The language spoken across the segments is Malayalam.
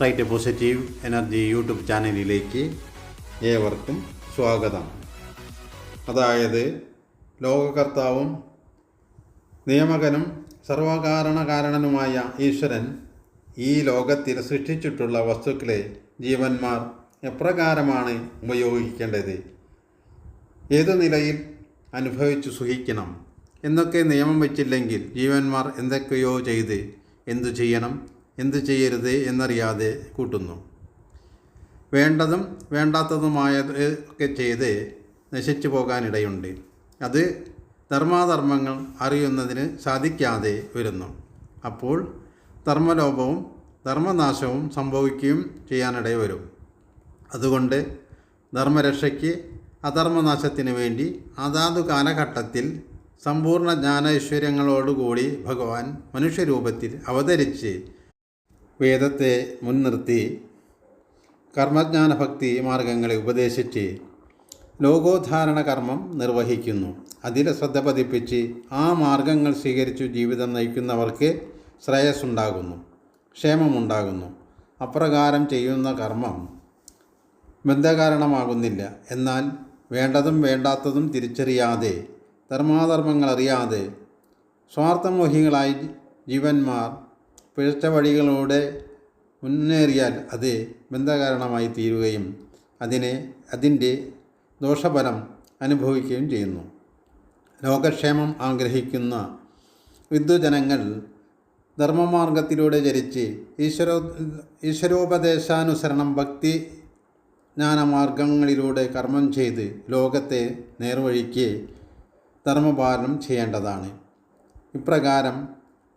റൈറ്റ് പോസിറ്റീവ് എനർജി യൂട്യൂബ് ചാനലിലേക്ക് ഏവർക്കും സ്വാഗതം. അതായത് ലോകകർത്താവും നിയമകനും സർവകാരണ കാരണനുമായ ഈശ്വരൻ ഈ ലോകത്തിൽ സൃഷ്ടിച്ചിട്ടുള്ള വസ്തുക്കളെ ജീവന്മാർ എപ്രകാരമാണ് ഉപയോഗിക്കേണ്ടത്? ഏതു നിലയിൽ അനുഭവിച്ചു സുഖിക്കണം? എന്നൊക്കെ നിയമം വച്ചില്ലെങ്കിൽ ജീവന്മാർ എന്തൊക്കെയോ ചെയ്ത് എന്തു ചെയ്യണം? എന്തു ചെയ്യരുത് എന്നറിയാതെ കൂട്ടുന്നു. വേണ്ടതും വേണ്ടാത്തതുമായത് ഒക്കെ ചെയ്ത് നശിച്ചു പോകാനിടയുണ്ട്. അത് ധർമാധർമ്മങ്ങൾ അറിയുന്നതിന് സാധിക്കാതെ വരുന്നു. അപ്പോൾ ധർമ്മലോപവും ധർമ്മനാശവും സംഭവിക്കുകയും ചെയ്യാനിട വരും. അതുകൊണ്ട് ധർമ്മരക്ഷയ്ക്ക് അധർമ്മനാശത്തിന് വേണ്ടി അതാതു കാലഘട്ടത്തിൽ സമ്പൂർണ ജ്ഞാനൈശ്വര്യങ്ങളോടുകൂടി ഭഗവാൻ മനുഷ്യരൂപത്തിൽ അവതരിച്ച് വേദത്തെ മുൻനിർത്തി കർമ്മജ്ഞാന ഭക്തി മാർഗങ്ങളെ ഉപദേശിച്ച് ലോകോദ്ധാരണ കർമ്മം നിർവഹിക്കുന്നു. അതിൽ ശ്രദ്ധ പതിപ്പിച്ച് ആ മാർഗങ്ങൾ സ്വീകരിച്ചു ജീവിതം നയിക്കുന്നവർക്ക് ശ്രേയസ്സുണ്ടാകുന്നു ക്ഷേമമുണ്ടാകുന്നു. അപ്രകാരം ചെയ്യുന്ന കർമ്മം ബന്ധകാരണമാകുന്നില്ല. എന്നാൽ വേണ്ടതും വേണ്ടാത്തതും തിരിച്ചറിയാതെ ധർമാധർമ്മങ്ങൾ അറിയാതെ സ്വാർത്ഥമോഹികളായി ജീവന്മാർ പിഴച്ച വഴികളിലൂടെ മുന്നേറിയാൽ അത് ബന്ധകാരണമായി തീരുകയും അതിനെ അതിന്റെ ദോഷഫലം അനുഭവിക്കുകയും ചെയ്യുന്നു. ലോകക്ഷേമം ആഗ്രഹിക്കുന്ന വിദ്വജനങ്ങൾ ധർമ്മമാർഗത്തിലൂടെ ചരിച്ച് ഈശ്വരോ ഈശ്വരോപദേശാനുസരണം ഭക്തി ജ്ഞാനമാർഗങ്ങളിലൂടെ കർമ്മം ചെയ്ത് ലോകത്തെ നേർവഴിക്ക് ധർമ്മപാലനം ചെയ്യേണ്ടതാണ്. ഇപ്രകാരം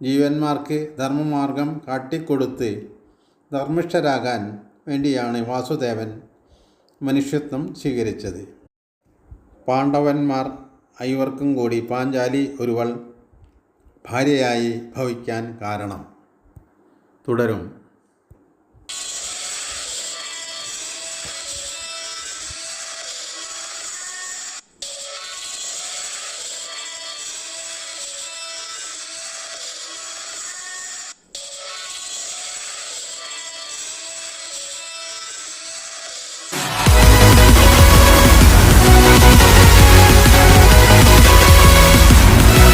ജീവന്മാർക്ക് ധർമ്മമാർഗം കാട്ടിക്കൊടുത്ത് ധർമ്മിഷ്ഠരാകാൻ വേണ്ടിയാണ് വാസുദേവൻ മനുഷ്യത്വം സ്വീകരിച്ചത്. പാണ്ഡവന്മാർ ഐവർക്കും കൂടി പാഞ്ചാലി ഒരുവൾ ഭാര്യയായി ഭവിക്കാൻ കാരണം. തുടരും.